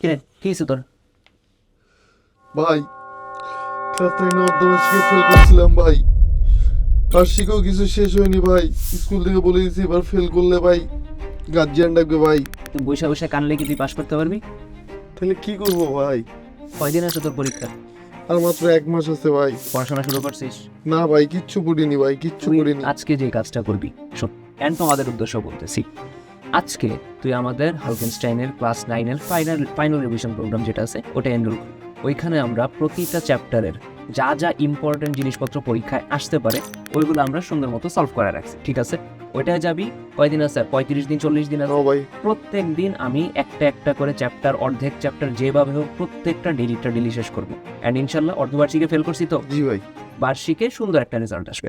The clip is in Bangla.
কিরে কি হয়েছে তোর? ভাই ফেল করছিলাম ভাই। কিছু শেষ হয়নি ভাই। স্কুল থেকে বলে দিয়েছি এবার ফেল করলে ভাই গার্জিয়ান ডাকবে ভাই। তুই বৈশা কানলে কি তুই পাশ করতে পারবি? তাহলে কি করব ভাই? কয়দিন আছে তোর পরীক্ষা? আর মাত্র এক মাস আছে ভাই। পড়াশোনা শুরু করছিস? না ভাই কিচ্ছু পড়িনি ভাই কিচ্ছু তুই আজকে যে কাজটা করবি সত্যি এন্ড তোমাদের উদ্দেশ্য বলতেছি? আজকে তুই আমাদের হালকেনস্টাইনের ক্লাস নাইনের ফাইনাল ফাইনাল রিভিশন প্রোগ্রাম যেটা আছে ওটা এনরোল ওইখানে আমরা প্রতিটা চ্যাপ্টারের যা যা ইম্পর্টেন্ট জিনিসপত্র পরীক্ষায় আসতে পারে ওইগুলো আমরা সুন্দর মতো সলভ করে রাখছি ঠিক আছে? ওইটায় যাবি কয়দিন আছে? পঁয়ত্রিশ দিন চল্লিশ দিন আছে? প্রত্যেক দিন আমি একটা একটা করে চ্যাপ্টার অর্ধেক চ্যাপ্টার যেভাবে হোক প্রত্যেকটা ডেলিটা ডেলি শেষ করব। অ্যান্ড ইনশাল্লাহ অর্ধবার্ষিকে ফেল করছি তো? জি ভাই। বার্ষিকে সুন্দর একটা রেজাল্ট আসবে।